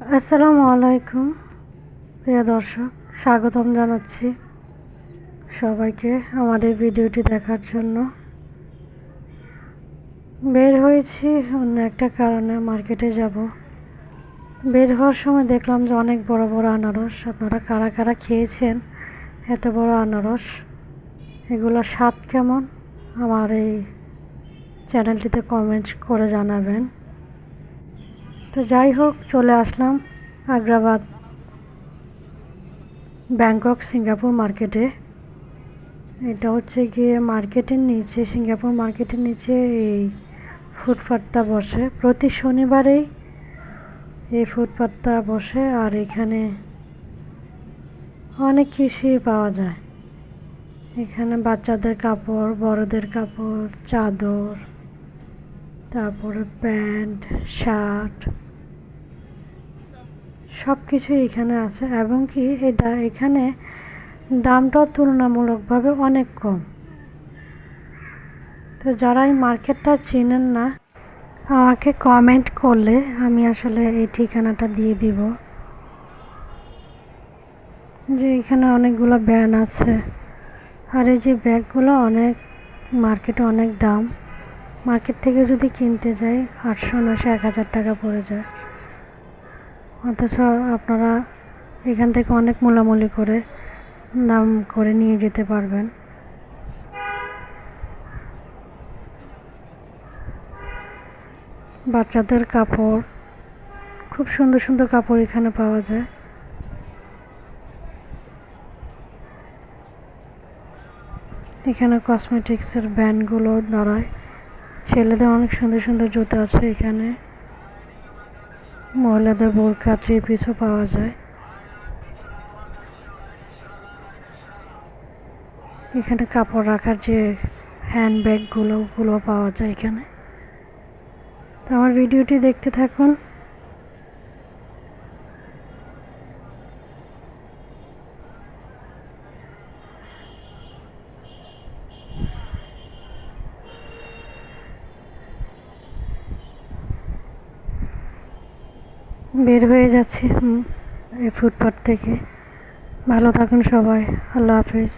আসসালামু আলাইকুম, প্রিয় দর্শক। স্বাগতম জানাচ্ছি সবাইকে আমাদের ভিডিওটি দেখার জন্য। বের হয়েছি, অন্য একটা কারণে মার্কেটে যাব। বের হওয়ার সময় দেখলাম যে অনেক বড় বড় আনারস। আপনারা কারা কারা খেয়েছেন এত বড় আনারস? এগুলো স্বাদ কেমন? আমার এই চ্যানেলটিতে কমেন্ট করে জানাবেন। তো যাই হোক, চলে আসলাম আগ্রাবাদ, ব্যাংকক, সিঙ্গাপুর মার্কেটে। এটা হচ্ছে গিয়ে মার্কেটের নিচে, সিঙ্গাপুর মার্কেটের নিচে এই ফুটপাতটা বসে। প্রতি শনিবারেই এই ফুটপাতটা বসে, আর এখানে অনেক কিছুই পাওয়া যায়। এখানে বাচ্চাদের কাপড়, বড়দের কাপড়, চাদর, তারপরে প্যান্ট, শার্ট সব কিছুই এখানে আছে এবং কি এটা এখানে দামটাও তুলনামূলকভাবে অনেক কম। তো যারা এই মার্কেটটা চিনেন না, আমাকে কমেন্ট করলে আমি আসলে এই ঠিকানাটা দিয়ে দিব। যে এখানে অনেকগুলো ব্যান আছে। আর এই যে ব্যাগগুলো অনেক, মার্কেটে অনেক দাম। মার্কেট থেকে যদি কিনতে যাই, আটশো নশো এক হাজার টাকা পড়ে যায়। অথচ আপনারা এখান থেকে অনেক মূলামূলি করে দাম করে নিয়ে যেতে পারবেন। বাচ্চাদের কাপড়, খুব সুন্দর সুন্দর কাপড় এখানে পাওয়া যায়। এখানে কসমেটিক্সের ব্যান্ডগুলো দাঁড়ায়। ছেলেদের অনেক সুন্দর সুন্দর জুতো আছে এখানে। মহিলাদের বোরখা থ্রি পিসও পাওয়া যায়। এখানে কাপড় রাখার যে হ্যান্ড ব্যাগগুলো ওগুলো পাওয়া যায় এখানে। তো আমার ভিডিওটি দেখতে থাকুন। বের হয়ে যাচ্ছি এই ফুটপাথ থেকে। ভালো থাকুন সবাই আল্লাহ হাফিজ।